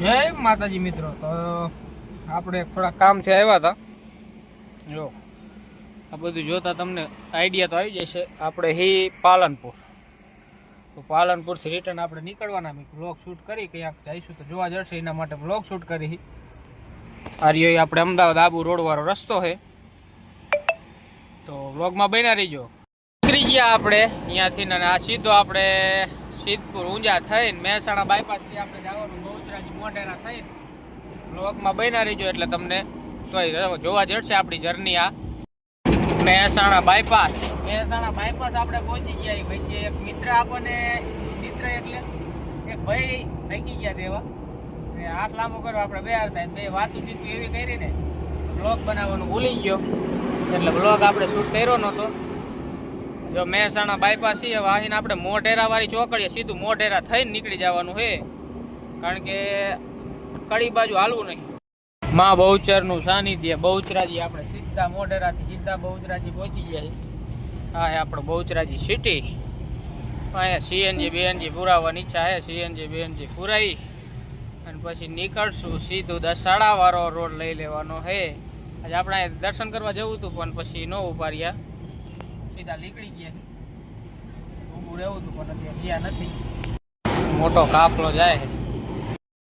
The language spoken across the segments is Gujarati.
જય માતાજી મિત્રો. તો આપણે થોડા કામથી આવ્યા હતા. જો, આ બધું જોતા તમને આઈડિયા તો આવી જશે. આપણે હી પાલનપુર. તો પાલનપુરથી રિટર્ન આપણે નીકળવાના. બ્લોગ શૂટ કરી, ક્યાંક જઈશું તો જોવા જશે. એના માટે બ્લોગ શૂટ કરી આર્યો આપણે અમદાવાદ આબુ રોડવાળો રસ્તો છે તો બ્લોગમાં બન્યા રહીજો. નીકળી ગયા આપણે અહીંયાથી ને આ સીધો આપણે સિદ્ધપુર ઊંઝા થઈને મહેસાણા બાયપાસથી આપણે જવાનું મોઢેરા થઈ બ્લોગમાં બન્યા રહીજો એટલે તમને જોવા જડશે આપણી જર્ની આ. મહેસાણા બાયપાસ મહેસાણા બાયપાસ આપણે પહોંચી ગયા ભાઈ એક મિત્ર આપણને, મિત્ર એટલે એક ભાઈ થઈ ગયા તેવા હાથ લાંબો કરો આપણે બે હાર થાય બે વાતું ચીતું એવી કરી ને બનાવવાનું ભૂલી ગયો. એટલે બ્લોગ આપણે શૂટ કર્યો નહોતો. જો મહેસાણા બાયપાસ છે વાહીને આપણે મોઢેરા વાળી ચોકડીએ સીધું મોઢેરા થઈને નીકળી જવાનું છે. કારણ કે કડી બાજુ હાલવું નહીં. માં બહુચરનું સાનિધ્ય, બહુચરાજી આપણે સીધા મોઢેરાથી સીધા બહુચરાજી પહોંચી જાય હા એ આપણો બહુચરાજી સિટી અહીંયા સીએનજી, બીએનજી પુરાવવાની ઈચ્છા છે સીએનજી, બીએનજી પુરાવી અને પછી નીકળશું, સીધું દસાડાવાળો રોડ લઈ લેવાનો છે આજે આપણે અહીંયા દર્શન કરવા જવું હતું, પણ પછી ન ઉપાડ્યા સીધા નીકળી ગયા ઊભું રહેવું હતું, પણ અત્યારે ગયા નથી. મોટો કાફલો જાય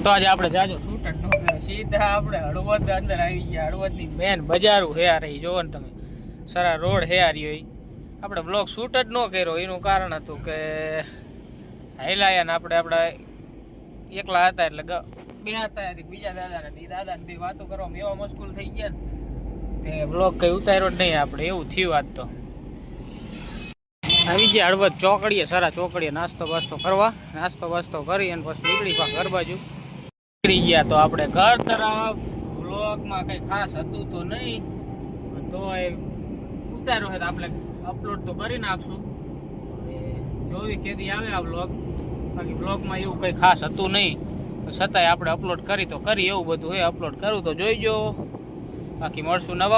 તો આજે આપણે જાજો જ ન સીધા આપણે હળવદ અંદર આવી ગયા. હળવદની મેન બજારું હેર રહી. જોવો ને તમે. સરા રોડ હેર રહ્યો. આપણે બ્લોગ શૂટ જ ન કર્યો. એનું કારણ હતું કે હાઈલાયા ને આપણે આપણે એકલા હતા એટલે બે હતા બીજા દાદાને ને દાદાને દાદા બે વાતો કરવામાં એવા મુશ્કેલ થઈ ગયા ને તે બ્લોગ કઈ ઉતાર્યો જ નહીં આપણે. એવું થયું આજ તો. આવી ગયા હળવદ ચોકડીએ. સારા ચોકડીએ નાસ્તો બાસ્તો કરવા. નાસ્તો બાસ્તો કરી અને પછી નીકળી પા ઘર બાજુ. નીકળી ગયા તો આપણે ઘર તરફ બ્લોગમાં કઈ ખાસ હતું તો નહીં. તો એ ઉતાર્યું હોય તો આપણે અપલોડ તો કરી નાખશું. જોવી કેદી આવે આ બ્લોગ બાકી બ્લોગમાં એવું કંઈ ખાસ હતું નહીં. છતાંય આપણે અપલોડ કરી તો કરી, એવું બધું હોય અપલોડ કરું તો જોઈજો. બાકી મળશું નવા